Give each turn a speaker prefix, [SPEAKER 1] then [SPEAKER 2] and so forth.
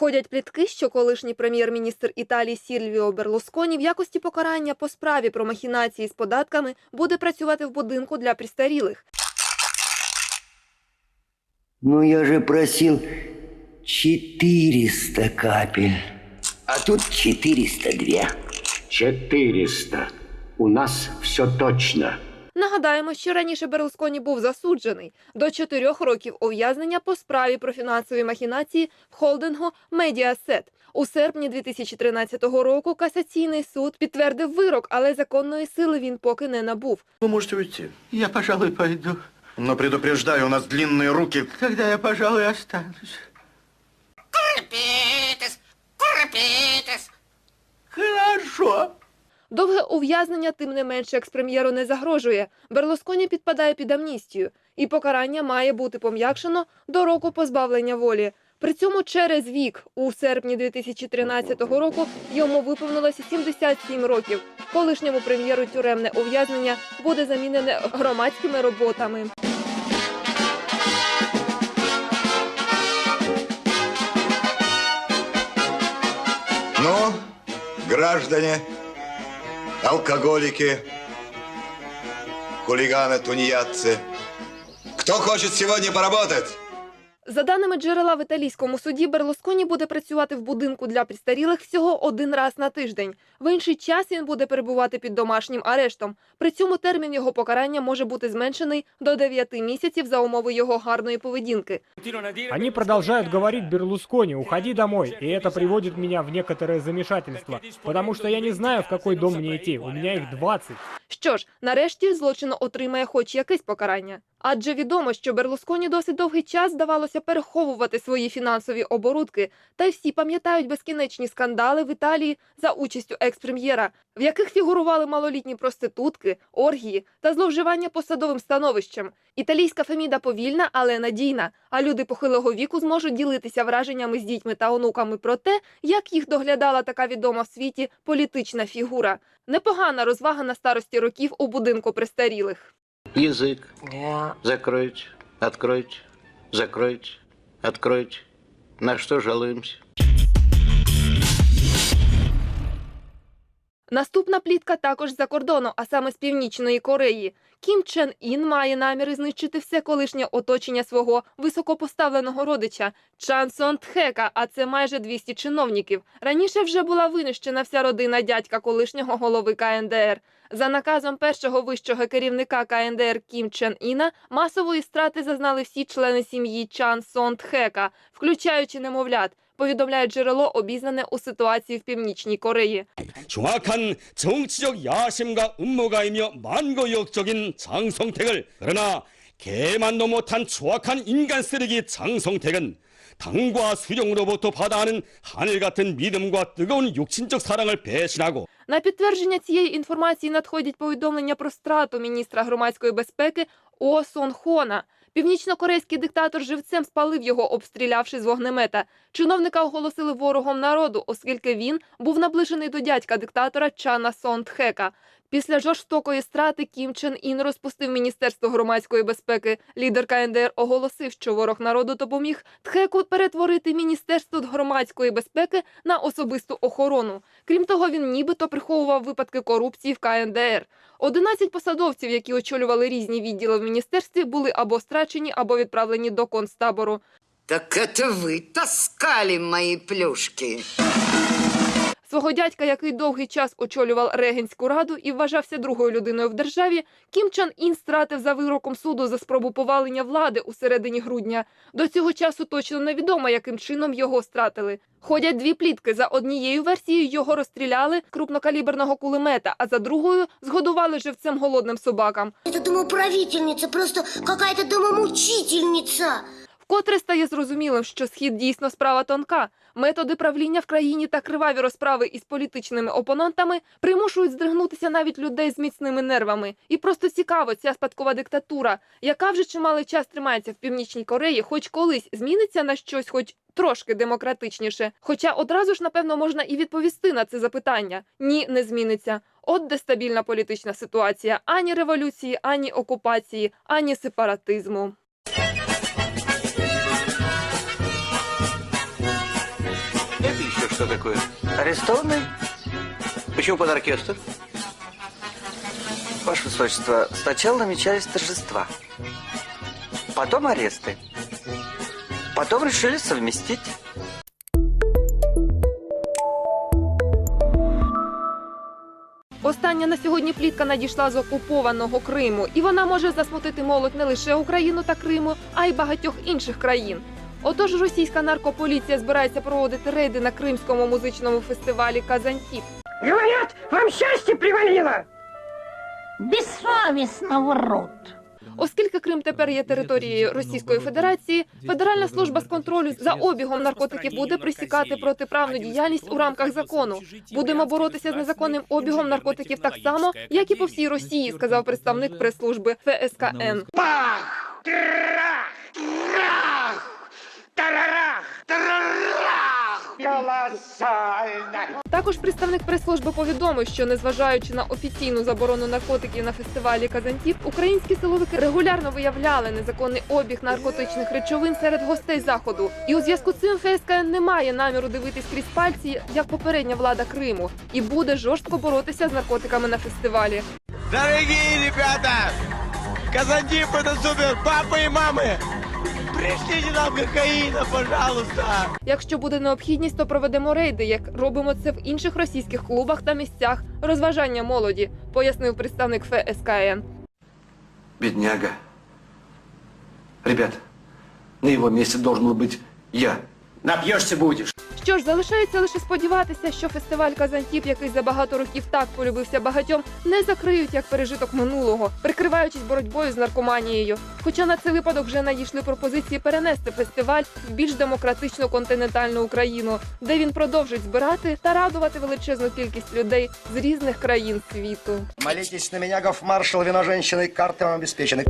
[SPEAKER 1] Ходять плітки, що колишній прем'єр-міністр Італії Сільвіо Берлусконі в якості покарання по справі про махінації з податками буде працювати в будинку для престарілих.
[SPEAKER 2] Ну, я же просил 400 капель. А тут 402.
[SPEAKER 3] 400. У нас все точно.
[SPEAKER 1] Нагадаємо, що раніше Берлусконі був засуджений до чотирьох років ув'язнення по справі про фінансові махінації в холдингу Mediaset. У серпні 2013 року касаційний суд підтвердив вирок, але законної сили він поки не набув.
[SPEAKER 4] Вы можете уйти.
[SPEAKER 5] Я, пожалуй, пойду.
[SPEAKER 4] Но предупреждаю, у нас длинные руки.
[SPEAKER 5] Тогда я, пожалуй, останусь.
[SPEAKER 6] Курпитес, курпитес.
[SPEAKER 5] Хорошо.
[SPEAKER 1] Довге ув'язнення, тим не менше, експрем'єру не загрожує. Берлусконі підпадає під амністію, і покарання має бути пом'якшено до року позбавлення волі. При цьому через вік, у серпні 2013 року, йому виповнилося 77 років. Колишньому прем'єру тюремне ув'язнення буде замінене громадськими роботами.
[SPEAKER 7] Ну, граждане, алкоголики, хулиганы, тунеядцы, кто хочет сегодня поработать?
[SPEAKER 1] За даними джерела в італійському суді, Берлусконі буде працювати в будинку для престарілих всього один раз на тиждень. В інший час він буде перебувати під домашнім арештом. При цьому термін його покарання може бути зменшений до 9 місяців за умови його гарної поведінки.
[SPEAKER 8] Они продолжают говорить Берлускони, уходи домой, и это приводит меня в некоторое замешательство, потому что я не знаю, в какой дом мне идти, у меня их 20.
[SPEAKER 1] Що ж, нарешті злочину отримає хоч якесь покарання. Адже відомо, що Берлусконі досить довгий час здавалося переховувати свої фінансові оборудки, та й всі пам'ятають безкінечні скандали в Італії за участю екс-прем'єра, в яких фігурували малолітні проститутки, оргії та зловживання посадовим становищем. Італійська феміда повільна, але надійна. А люди похилого віку зможуть ділитися враженнями з дітьми та онуками про те, як їх доглядала така відома в світі політична фігура. Непогана розвага на старості років у будинку престарілих.
[SPEAKER 5] Язик закроють, откройте, закроють, откройте. На що жалуємося?
[SPEAKER 1] Наступна плітка також з-за кордону, а саме з північної Кореї. Кім Чен Ін має наміри знищити все колишнє оточення свого високопоставленого родича Чан Сон Тхека, а це майже 200 чиновників. Раніше вже була винищена вся родина дядька колишнього голови КНДР. За наказом першого вищого керівника КНДР Кім Чен Іна масової страти зазнали всі члени сім'ї Чан Сон Тхека, включаючи немовлят Повідомляє джерело, обізнане у ситуації в північній Кореї.
[SPEAKER 9] 정확한 정치적 야심과 음모가이며 만고역적인 장성택을 그러나 개만도 못한 추악한 인간 쓰레기 장성택은 당과 수령으로부터 받아하는 하늘 같은 믿음과 뜨거운 육신적 사랑을 배신하고
[SPEAKER 1] На підтвердження цієї інформації надходять повідомлення про страту міністра громадської безпеки О Сон Хона. Північнокорейський диктатор живцем спалив його, обстрілявши з вогнемета. Чиновника оголосили ворогом народу, оскільки він був наближений до дядька диктатора Чана Сон Тхека. Після жорстокої страти Кім Чен Ін розпустив Міністерство громадської безпеки. Лідер КНДР оголосив, що ворог народу допоміг Тхеку перетворити Міністерство громадської безпеки на особисту охорону. Крім того, він нібито приховував випадки корупції в КНДР. 11 посадовців, які очолювали різні відділи в міністерстві, були або страчені, або відправлені до концтабору.
[SPEAKER 6] Так это вы таскали мои плюшки.
[SPEAKER 1] Свого дядька, який довгий час очолював регенську раду і вважався другою людиною в державі, Кім Чан Ін стратив за вироком суду за спробу повалення влади у середині грудня. До цього часу точно невідомо, яким чином його стратили. Ходять дві плітки. За однією версією його розстріляли крупнокаліберного кулемета, а за другою згодували живцем голодним собакам.
[SPEAKER 10] Это домоправительница, просто какая-то домомучительница.
[SPEAKER 1] Вкотре стає зрозумілим, що схід дійсно справа тонка. Методи правління в країні та криваві розправи із політичними опонентами примушують здригнутися навіть людей з міцними нервами. І просто цікаво, ця спадкова диктатура, яка вже чималий час тримається в північній Кореї, хоч колись зміниться на щось, хоч трошки демократичніше. Хоча одразу ж напевно можна і відповісти на це запитання: ні, не зміниться. От де стабільна політична ситуація: ані революції, ані окупації, ані сепаратизму.
[SPEAKER 5] что такое? Арестованный? Почему под оркестр?
[SPEAKER 11] Ваше Высочество, сначала намечались торжества, потом аресты, потом решили совместить.
[SPEAKER 1] Остання на сьогодні плітка надійшла з окупованого Криму, і вона може засмутити молодь не лише Україну та Криму, а й багатьох інших країн. Отож, російська наркополіція збирається проводити рейди на кримському музичному фестивалі Казантіп.
[SPEAKER 2] Говорят, вам счастье привалило!
[SPEAKER 10] Бессовестно урод.
[SPEAKER 1] Оскільки Крим тепер є територією Російської Федерації, Федеральна служба з контролю за обігом наркотиків буде присікати протиправну діяльність у рамках закону. Будемо боротися з незаконним обігом наркотиків так само, як і по всій Росії, сказав представник прес-служби ФСКН.
[SPEAKER 2] Пах!
[SPEAKER 1] Також представник прес-служби повідомив, що незважаючи на офіційну заборону наркотиків на фестивалі Казантіп, українські силовики регулярно виявляли незаконний обіг наркотичних речовин серед гостей заходу. І у зв'язку з цим ФСКН не має наміру дивитись крізь пальці, як попередня влада Криму, і буде жорстко боротися з наркотиками на фестивалі.
[SPEAKER 11] Дорогие ребята! Казантип это супер! Папы и мамы! Пришлите нам кокаїна, пожалуйста!
[SPEAKER 1] Якщо буде необхідність, то проведемо рейди, як робимо це в інших російських клубах та місцях розважання молоді, пояснив представник ФСКН.
[SPEAKER 11] Бідняга. Ребят, на його місці должен бути быть я.
[SPEAKER 3] Напьешься будешь.
[SPEAKER 1] Що ж, залишається лише сподіватися, що фестиваль Казантіп, який за багато років так полюбився багатьом, не закриють як пережиток минулого, прикриваючись боротьбою з наркоманією. Хоча на цей випадок вже надійшли пропозиції перенести фестиваль в більш демократичну континентальну Україну, де він продовжить збирати та радувати величезну кількість людей з різних країн світу.
[SPEAKER 4] Молитесь на меня, гофмаршал, вино женщины, карты вам обеспечены.